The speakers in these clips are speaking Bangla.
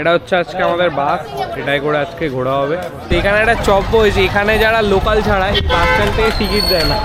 এটা হচ্ছে আজকে আমাদের বাস, এটাই করে আজকে ঘোরা হবে। এখানে একটা চপ হয়েছে এখানে যারা লোকাল ছাড়া এই বাস স্ট্যান্ড থেকে টিকিট দেয় না।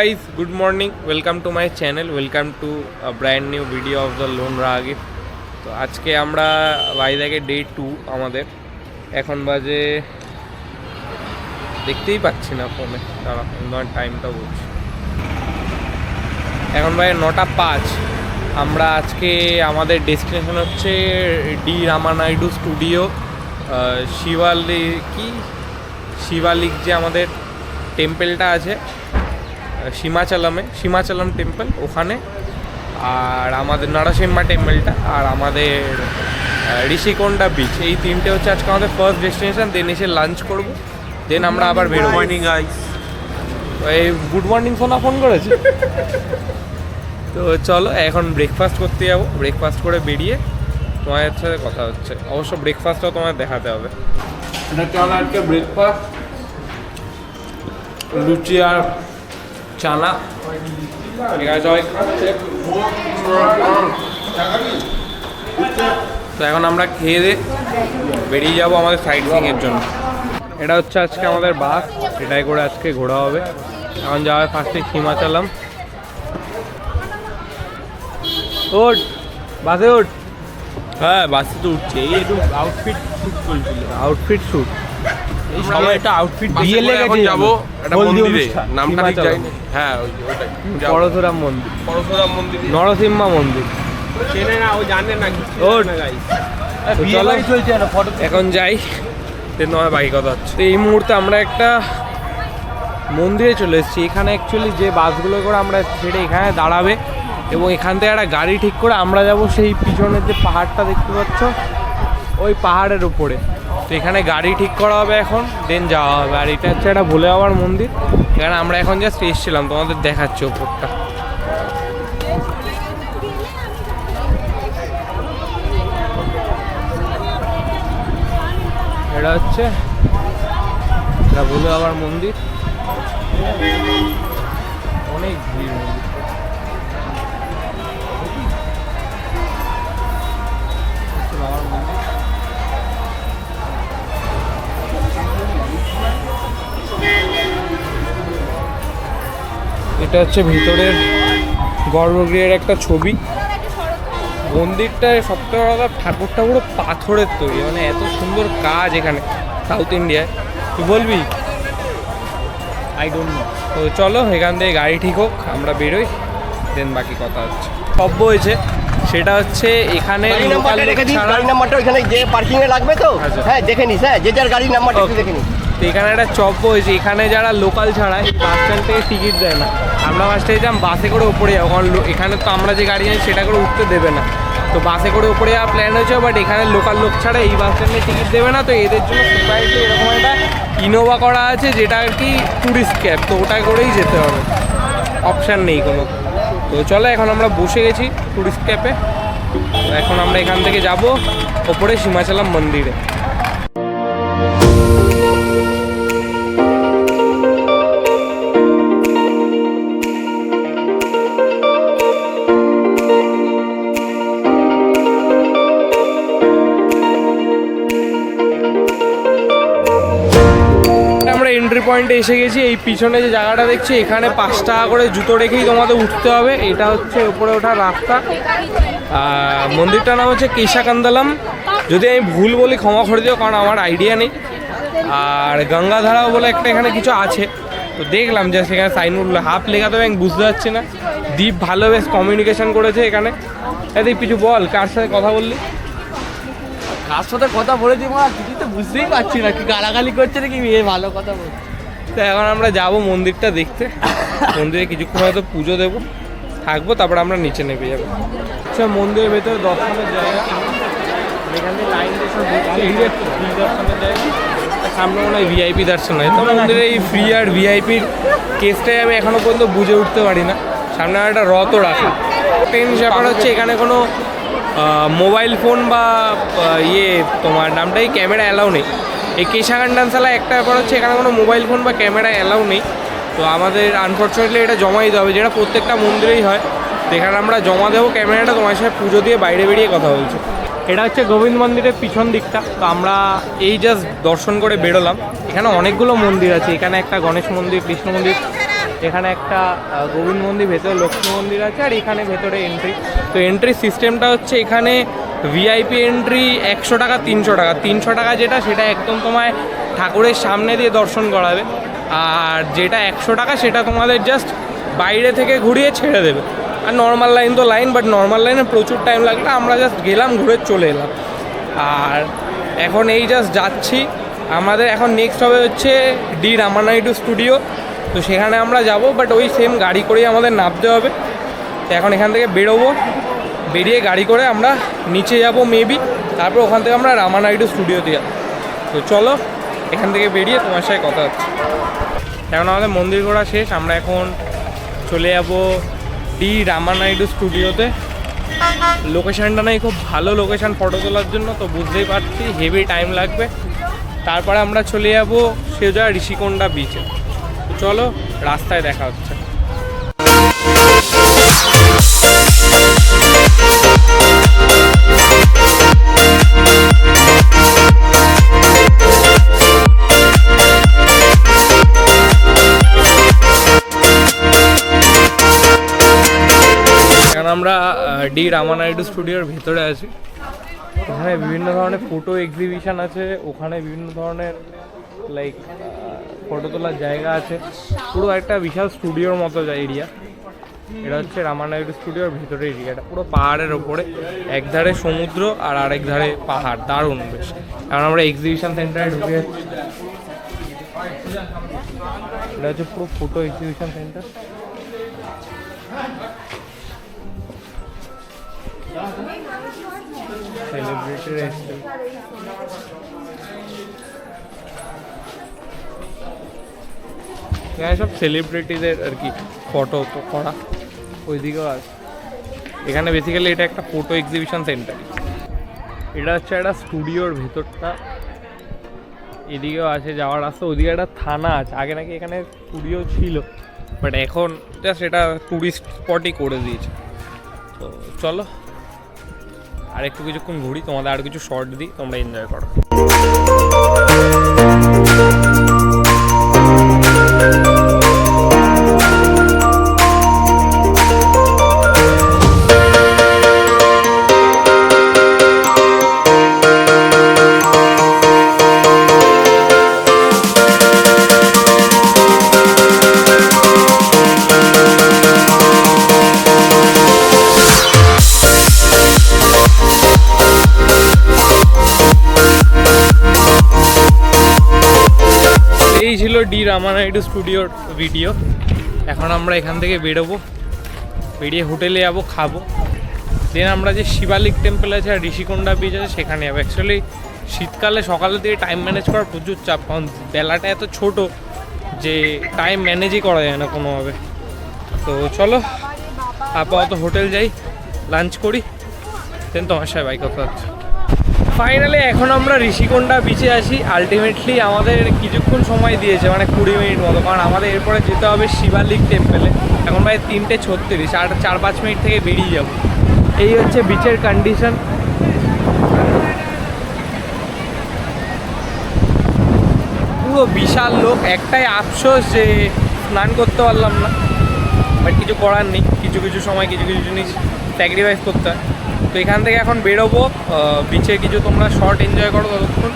Guys good morning welcome to my channel welcome to brand new video of the loan lone তো আজকে আমরা ভাইজাগে ডে টু আমাদের। এখন বাজে, দেখতেই পাচ্ছি না ফোনে দাঁড়া টাইমটা বলছি। এখন বাজে নটা পাঁচ। আমরা আজকে আমাদের ডেস্টিনেশন হচ্ছে ডি রামানাইডু স্টুডিও শিবালি, কি? শিবালিক যে আমাদের টেম্পেলটা আছে সীমাচলমে সীমাচলম টেম্পল ওখানে আর আমাদের নরসিম্মা টেম্পলটা আর আমাদের ঋষিকোন্ডা বিচ এই তিনটে হচ্ছে আজকে আমাদের ফার্স্ট ডেস্টিনেশন দেন এসে লাঞ্চ করব দেন আমরা আবার বেরোবো। মর্নিং গাইস এই গুড মর্নিং সোনা ফোন করেছে? তো চলো এখন ব্রেকফাস্ট করতে যাব। ব্রেকফাস্ট করে বেরিয়ে তোমাদের সাথে কথা হচ্ছে। অবশ্য ব্রেকফাস্টটাও তোমায় দেখাতে হবে। এটা চলো আজকে ব্রেকফাস্ট লুচি আর চানা এখানে সবাই খাচ্ছে তো এখন আমরা খেয়ে দিয়ে বেরিয়ে যাব আমাদের সাইড সিংয়ের জন্য। এটা হচ্ছে আজকে আমাদের বাস এটাই করে আজকে ঘোরা হবে। এখন যাওয়া হয় ফার্স্টে হিমাচলম ওট বাসে ওট হ্যাঁ বাসে তো উঠছে। এই একটু আউটফিট শুট চলছিল আউটফিট শ্যুট সবাই একটা আউটফিট বিয়ে বিয়ে লেগেছে এখন যাব একটা মন্দিরে। নামটা ঠিক জানি হ্যাঁ। পরশুরাম মন্দির। পরশুরাম মন্দির। নরসিম্মা মন্দির। চেনে না ও জানে না কিছু না guys। তো চলো। এখন যাই। তোমার বাকি কথা হচ্ছে। তো এই মুহূর্তে আমরা একটা মন্দিরে চলে এসেছি। এখানে অ্যাকচুয়ালি যে বাসগুলো করে আমরা ছেড়ে এখানে দাঁড়াবে এবং এখান থেকে একটা গাড়ি ঠিক করে আমরা যাব সেই পিছনের যে পাহাড়টা দেখতে পাচ্ছ ওই পাহাড়ের উপরে। তো এখানে গাড়ি ঠিক করা হবে এখন দেন যাওয়া হবে। আর এটা হচ্ছে একটা ভোলে বাবার মন্দির। এখানে আমরা এখন জাস্ট এসেছিলাম, তোমাদের দেখাচ্ছি ওপরটা। এটা হচ্ছে এটা ভোলে বাবার মন্দির। অনেক ভিড়। এটা হচ্ছে ভিতরের গর্ভগৃহের একটা ছবি। মন্দিরটায় সবথেকে কথা ঠাকুরটা পুরো পাথরের তৈরি মানে এত সুন্দর কাজ এখানে সাউথ ইন্ডিয়ায়। তুই বলবি? আই ডোন্ট নো তো চলো এখান থেকে গাড়ি ঠিক হোক আমরা বেরোই দেন বাকি কথা হচ্ছে। সব হয়েছে সেটা হচ্ছে এখানে গাড়ি নাম্বারটা ওইখানে যে পার্কিং এ লাগবে তো? আচ্ছা। হ্যাঁ দেখে নিস হ্যাঁ যে যার গাড়ির নাম্বারটা একটু দেখে নিস। তো এখানে একটা চপ হয়েছে এখানে যারা লোকাল ছাড়া এই বাস স্ট্যান্ড থেকে টিকিট দেয় না। আমরা বাসে যাম বাসে করে উপরে যাব কারণ এখানে তো আমরা যে গাড়ি যাই সেটা করে উঠতে দেবে না। তো বাসে করে উপরে যাওয়ার প্ল্যান হয়েছে বাট এখানে লোকাল লোক ছাড়া এই বাস স্ট্যান্ডে টিকিট দেবে না। তো এদের জন্য সেপারেটলি এরকম একটা ইনোভা করা আছে, যেটা আর কি ট্যুরিস্ট ক্যাব তো ওটা করেই যেতে হবে। অপশান নেই কোনো। তো চলো, এখন আমরা বসে গেছি ট্যুরিস্ট ক্যাবে এখন আমরা এখান থেকে যাব, ওপরে সীমাচলাম মন্দিরে। পয়েন্টে এসে গেছি, এই পিছনে যে জায়গাটা দেখছি, এখানে পাঁচ টাকা করে জুতো রেখেই তোমাদের উঠতে হবে। এটা হচ্ছে উপরে ওঠার রাস্তা। মন্দিরটার নাম হচ্ছে কেশাকান্দালাম। যদি আমি ভুল বলি, ক্ষমা করে দিও, কারণ আমার আইডিয়া নেই। আর গঙ্গাধারাও বলে একটা এখানে কিছু আছে। তো দেখলাম যে সেখানে সাইন উঠল হাফ লেখা তো আমি বুঝতে পারছি না। দীপ ভালো বেশ কমিউনিকেশন করেছে এখানে। এদিক কিছু বল, কার সাথে কথা বললি? কার সাথে কথা বলেছি মা কিছু তো বুঝতেই পারছি না, কি গালাগালি করছে নাকি ভালো কথা বলছে। তো এখন আমরা যাব মন্দিরটা দেখতে। মন্দিরে কিছুক্ষণ হয়তো পুজো দেবো। থাকব তারপর আমরা নিচে নেমে যাব। আচ্ছা মন্দিরের ভেতরে দর্শনের জায়গা এখান লাইন দর্শনের সামনে মনে হয় ভিআইপি দর্শন হয়। তো মন্দিরে এই ফ্রি আর ভিআইপির কেসটাই আমি এখনও পর্যন্ত বুঝে উঠতে পারি না। সামনে একটা রথও রাখা। টেন্স ব্যাপার হচ্ছে এখানে কোনো মোবাইল ফোন বা ইয়ে তোমার নামটাই ক্যামেরা অ্যালাউ নেই। এই কেশাগান ডান্সালা একটা ব্যাপার হচ্ছে এখানে কোনো মোবাইল ফোন বা ক্যামেরা অ্যালাউ নেই। তো আমাদের আনফর্চুনেটলি এটা জমা দিতে হবে, যেটা প্রত্যেকটা মন্দিরেই হয়। তো এখানে আমরা জমা দেবো ক্যামেরাটা, তোমার সাথে পুজো দিয়ে বাইরে বেরিয়ে কথা বলছি। এটা হচ্ছে গোবিন্দ মন্দিরের পিছন দিকটা, তো আমরা এই জাস্ট দর্শন করে বেরোলাম। এখানে অনেকগুলো মন্দির আছে, এখানে একটা গণেশ মন্দির, কৃষ্ণ মন্দির, এখানে একটা গোবিন্দ মন্দির, ভেতরে লক্ষ্মী মন্দির আছে, আর এখানে ভেতরে এন্ট্রি তো এন্ট্রি সিস্টেমটা হচ্ছে এখানে ভিআইপি এন্ট্রি একশো টাকা, তিনশো টাকা। তিনশো টাকা যেটা, সেটা একদম তোমায় ঠাকুরের সামনে দিয়ে দর্শন করাবে। আর যেটা একশো টাকা, সেটা তোমাদের জাস্ট বাইরে থেকে ঘুরিয়ে ছেড়ে দেবে। আর নর্মাল লাইন তো লাইন বাট নর্মাল লাইনে প্রচুর টাইম লাগল আমরা জাস্ট গেলাম, ঘুরে চলে এলাম। আর এখন এই জাস্ট যাচ্ছি। আমাদের এখন নেক্সট হবে হচ্ছে ডি রামানাইডু স্টুডিও তো সেখানে আমরা যাব বাট ওই সেম গাড়ি করেই আমাদের নামতে হবে। তো এখন এখান থেকে বেরোবো। বেরিয়ে গাড়ি করে আমরা নিচে যাব মেবি তারপর ওখান থেকে আমরা রামানাইডু স্টুডিওতে যাব। তো চলো, এখান থেকে বেরিয়ে তোমার সাথে কথা হচ্ছে। এখন আমাদের মন্দির ঘোরা শেষ, আমরা এখন চলে যাব ডি রামানাইডু স্টুডিওতে। লোকেশানটা নাই, খুব ভালো লোকেশান ফটো তোলার জন্য, তো বুঝতেই পারছি হেভি টাইম লাগবে। তারপরে আমরা চলে যাব সোজা ঋষিকোন্ডা বিচে চলো, রাস্তায় দেখা হচ্ছে। ডি রামানাইডু স্টুডিওর ভেতরে আছি। ওখানে বিভিন্ন ধরনের ফটো এক্সিবিশন আছে, ওখানে বিভিন্ন ধরনের লাইক ফটো তোলার জায়গা আছে। পুরো একটা বিশাল স্টুডিওর মতো এরিয়া এটা হচ্ছে রামানাইডু স্টুডিওর ভেতরে এরিয়াটা পুরো পাহাড়ের ওপরে। এক ধারে সমুদ্র আর আরেক ধারে পাহাড়। দারুণ বেশ। কারণ আমরা এক্সিবিশন সেন্টারে ঢুকে যাচ্ছি। এটা হচ্ছে পুরো ফটো এক্সিবিশন সেন্টার সেলিব্রিটির এখানে সব সেলিব্রিটিদের আর কি ফটো তো করা। ওইদিকেও আছে। এখানে বেসিক্যালি এটা একটা ফটো এক্সিবিশন সেন্টার এটা হচ্ছে একটা স্টুডিওর ভেতরটা। এদিকেও আছে, যাওয়ার রাস্তা। ওদিকে একটা থানা আছে। আগে নাকি এখানে স্টুডিও ছিল। বাট এখন জাস্ট এটা টুরিস্ট স্পটই করে দিয়েছে। তো চলো। আর একটু কিছুক্ষণ ঘুরি তোমাদের আর কিছু শর্ট দিই তোমরা এনজয় করো। ছিল ডি রামানাইডু স্টুডিওর ভিডিও। এখন আমরা এখান থেকে বেরোবো। বেরিয়ে হোটেলে যাব, খাব। দেন আমরা যে শিবালিক টেম্পল আছে আর ঋষিকোন্ডা বিচ আছে, সেখানে যাব। অ্যাকচুয়ালি শীতকালে সকালের দিকে টাইম ম্যানেজ করার প্রচুর চাপ, কারণ বেলাটা এত ছোট যে টাইম ম্যানেজই করা যায় না কোনোভাবে। তো চলো, আপাতত হোটেল যাই লাঞ্চ করি। দেন তোমার সাথে বাইক কথা হচ্ছে। ফাইনালি এখন আমরা ঋষিকোন্ডা বিচে আসি আলটিমেটলি আমাদের কিছুক্ষণ সময় দিয়েছে মানে কুড়ি মিনিট মতো। কারণ আমাদের এরপরে যেতে হবে শিবালিক টেম্পেলে এখন প্রায় তিনটে ছত্রিশ, আর চার পাঁচ মিনিট থেকে বেরিয়ে যাব। এই হচ্ছে বিচের কন্ডিশন পুরো বিশাল লোক, একটাই আফসোস যে স্নান করতে পারলাম না। বাট কিছু করার নেই, কিছু কিছু সময়, কিছু কিছু জিনিস স্যাক্রিফাইস করতে হয়। তো এখান থেকে এখন বেরোবো বিচে কিছু তোমরা শর্ট এনজয় করো ততক্ষণ,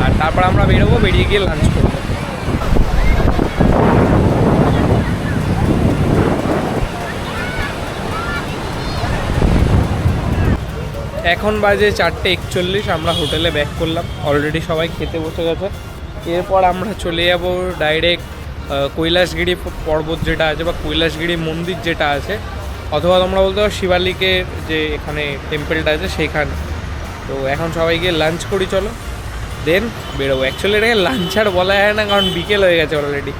আর তারপর আমরা বেরোবো, বেরিয়ে গিয়ে লাঞ্চ করব। এখন বাজে চারটে একচল্লিশ, আমরা হোটেলে ব্যাক করলাম। অলরেডি সবাই খেতে বসে গেছে। এরপর আমরা চলে যাব ডাইরেক্ট কৈলাসগিরি পর্বত যেটা আছে বা কৈলাসগিরি মন্দির যেটা আছে। অথবা তোমরা বলতে পারো শিবালিকের যে এখানে টেম্পেলটা আছে সেখানে তো এখন সবাই গিয়ে লাঞ্চ করি, চলো। দেন বেরোবো। অ্যাকচুয়ালি এটাকে লাঞ্চ আর বলা যায় না, কারণ বিকেল হয়ে গেছে অলরেডি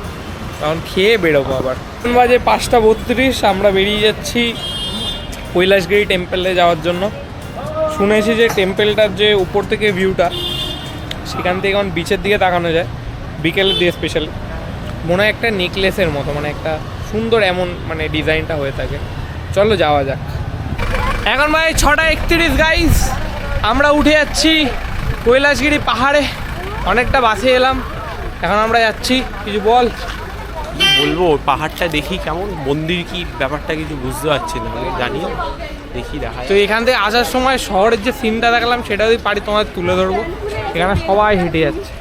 তখন খেয়ে বেরোবো আবার। বাজে পাঁচটা বত্রিশ, আমরা বেরিয়ে যাচ্ছি কৈলাসগিরি টেম্পেলে যাওয়ার জন্য। শুনেছি যে টেম্পেলটার যে উপর থেকে ভিউটা সেখান থেকে এখন বিচের দিকে তাকানো যায়। বিকেলের দিয়ে স্পেশালি মনে হয় একটা নেকলেসের মতো মানে একটা সুন্দর এমন মানে ডিজাইনটা হয়ে থাকে। চলো যাওয়া যাক। এখন ভাই ছটা একত্রিশ গাইস আমরা উঠে যাচ্ছি কৈলাসগিরি পাহাড়ে। অনেকটা বাসে এলাম। এখন আমরা যাচ্ছি কিছু বল। বলব পাহাড়টা দেখি কেমন? মন্দির কি ব্যাপারটা কিছু বুঝতে পারছি না আমি জানি। দেখি দেখা তো এখান থেকে আসার সময় শহরের যে সিনটা দেখালাম সেটা যদি পারি তোমাদের তুলে ধরবো। এখানে সবাই হেঁটে যাচ্ছে।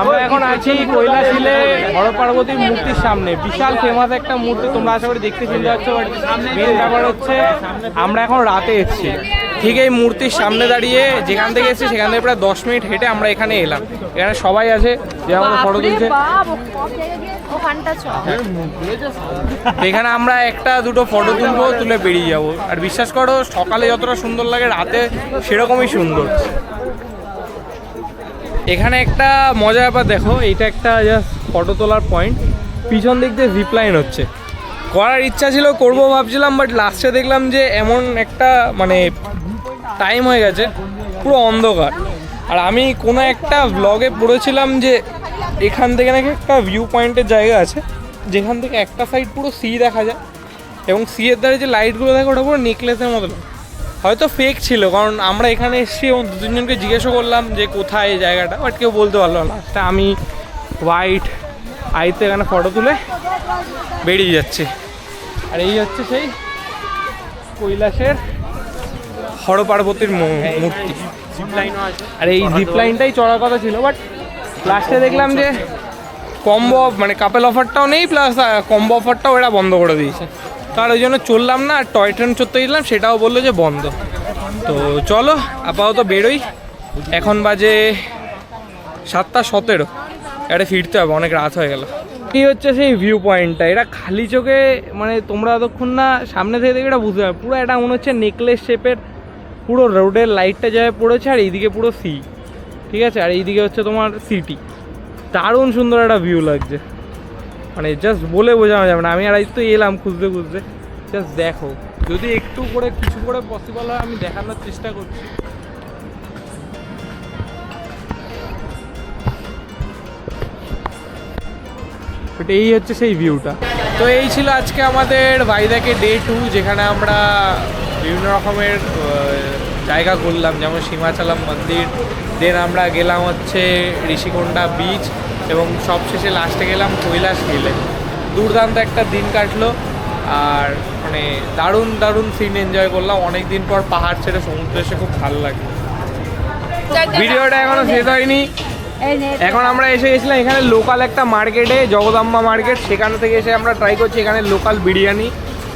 আমরা এখন আছি কৈলাসিলে বড় পার্বতীর মূর্তির সামনে। বিশাল ফেমাস একটা মূর্তি তোমরা আশা করি দেখতে চিনতে পারছ বাট মেন ব্যাপার হচ্ছে আমরা এখন রাতে এসেছি। ঠিক এই মূর্তির সামনে দাঁড়িয়ে যেখান থেকে এসেছি সেখান থেকে প্রায় দশ মিনিট হেঁটে আমরা এখানে এলাম। এখানে সবাই আছে যে আমাদের ফটো তুলছে। এখানে আমরা একটা দুটো ফটো তুলবো তুলে বেরিয়ে যাব। আর বিশ্বাস করো সকালে যতটা সুন্দর লাগে রাতে সেরকমই সুন্দর। এখানে একটা মজা ব্যাপার দেখো, এইটা একটা জাস্ট ফটো তোলার পয়েন্ট পিছন দিক দিয়ে জিপ লাইন হচ্ছে। করার ইচ্ছা ছিল, করব ভাবছিলাম বাট লাস্টে দেখলাম যে এমন একটা মানে টাইম হয়ে গেছে, পুরো অন্ধকার। আর আমি কোনো একটা ব্লগে পড়েছিলাম যে এখান থেকে নাকি একটা ভিউ পয়েন্টের জায়গা আছে, যেখান থেকে একটা সাইড পুরো সি দেখা যায়। এবং সি এর ধারে যে লাইটগুলো দেখো, ওটা পুরো নেকলেসের মতো লাগে। হয়তো ফেক ছিল, কারণ আমরা এখানে এসেছি এবং দু তিনজনকে জিজ্ঞেসও করলাম যে কোথায় এই জায়গাটা বাট কেউ বলতে পারল না। লাস্টে আমি হোয়াইট আইতে এখানে ফটো তুলে বেরিয়ে যাচ্ছে। আর এই হচ্ছে সেই কৈলাসের হর পার্বতীর মূর্তি। আর এই জিপ লাইনটাই চড়ার কথা ছিল বাট লাস্টে দেখলাম যে কম্বো মানে কাপেল অফারটাও নেই প্লাস কম্বো অফারটাও এরা বন্ধ করে দিয়েছে। তার ওই জন্য চললাম না আর টয় ট্রেন চড়তে গেলাম, সেটাও বলল যে বন্ধ। তো চলো, আপাতত বেরোই। এখন বাজে সাতটা সতেরো। এটা ফিরতে হবে, অনেক রাত হয়ে গেল। এই হচ্ছে সেই ভিউ পয়েন্টটা এটা খালি চোখে মানে তোমরা যতক্ষণ না সামনে থেকে দেখে এটা বুঝতে পারবে। পুরো এটা মনে হচ্ছে নেকলেস শেপের পুরো রোডের লাইটটা যায় পড়েছে, আর এইদিকে পুরো সি ঠিক আছে? আর এইদিকে হচ্ছে তোমার সিটি দারুণ সুন্দর একটা ভিউ লাগছে। মানে জাস্ট বলে বোঝানো যাবে না। আমি আর তো এলাম খুঁজতে খুঁজতে। জাস্ট দেখো। যদি একটু করে, কিছু করে পসিবল হয়, আমি দেখানোর চেষ্টা করছি। এই হচ্ছে সেই ভিউটা তো এই ছিল আজকে আমাদের ভাইদাকে ডে টু যেখানে আমরা বিভিন্ন রকমের জায়গা ঘুরলাম, যেমন সীমাচলম মন্দির। দেন আমরা গেলাম হচ্ছে ঋষিকোন্ডা বিচ এবং সবশেষে লাস্টে গেলাম কৈলাস হিলে দুর্দান্ত একটা দিন কাটলো আর মানে দারুণ দারুণ সিন এনজয় করলাম। অনেক দিন পর পাহাড় ছেড়ে সমুদ্রে এসে খুব ভালো লাগল। ভিডিওটা এখনও শেষ হয়নি। এখন আমরা এসে গেছিলাম এখানে লোকাল একটা মার্কেটে জগদাম্বা মার্কেট সেখান থেকে এসে আমরা ট্রাই করছি এখানে লোকাল বিরিয়ানি।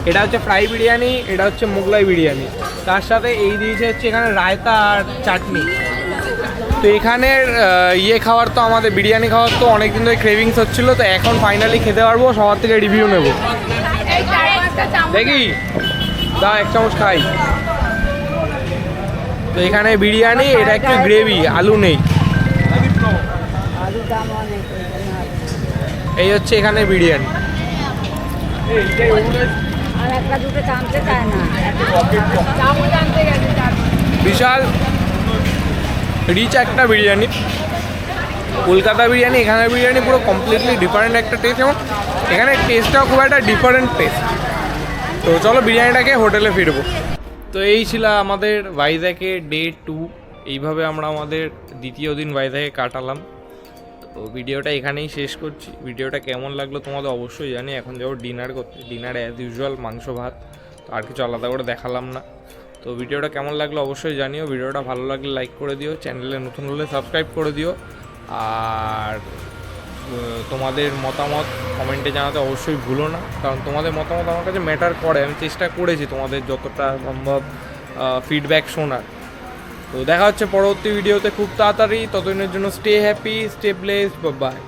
এটা হচ্ছে ফ্রাই বিরিয়ানি এটা হচ্ছে মোগলাই বিরিয়ানি। তার সাথে এই দিয়েছে হচ্ছে এখানে রায়তা আর চাটনি। তো এখানের ইয়ে খাওয়ার তো আমাদের বিরিয়ানি খাওয়ার তো অনেক দিন ধরে ক্রেভিংস হচ্ছিল তো এখন ফাইনালি খেতে পারব সবার থেকে রিভিউ নেব। দেখি? দা এক চামচ খাই। তো এখানে বিরিয়ানি এটা একটু গ্রেভি আলু নেই। এই হচ্ছে এখানে বিরিয়ানি। বিশাল রিচ একটা বিরিয়ানি, কলকাতা বিরিয়ানি, এখানের বিরিয়ানি পুরো কমপ্লিটলি ডিফারেন্ট একটা টেস্ট এবং এখানে টেস্টটাও খুব একটা ডিফারেন্ট টেস্ট তো চলো বিরিয়ানিটাকে হোটেলে ফিরবো। তো এই ছিল আমাদের ভাইজ্যাকে ডে টু এইভাবে আমরা আমাদের দ্বিতীয় দিন ভাইজ্যাকে কাটালাম। তো ভিডিওটা এখানেই শেষ করছি। ভিডিওটা কেমন লাগল তোমাদের অবশ্যই জানি। এখন যাব ডিনার করতে। ডিনারে অ্যাজ ইউজুয়াল মাংস, ভাত। আর কিছু আলাদা করে দেখালাম না। তো ভিডিওটা কেমন লাগল অবশ্যই জানিও। ভিডিওটা ভালো লাগলে লাইক করে দিও। চ্যানেলে নতুন হলে সাবস্ক্রাইব করে দিও। আর তোমাদের মতামত কমেন্টে জানাতে অবশ্যই ভুলো না। কারণ তোমাদের মতামত আমার কাছে ম্যাটার করে। আমি চেষ্টা করেছি তোমাদের যতটা সম্ভব ফিডব্যাক শোনার। তো দেখা হচ্ছে পরবর্তী ভিডিওতে খুব তাড়াতাড়ি। ততদিনের জন্য stay happy stay blessed bye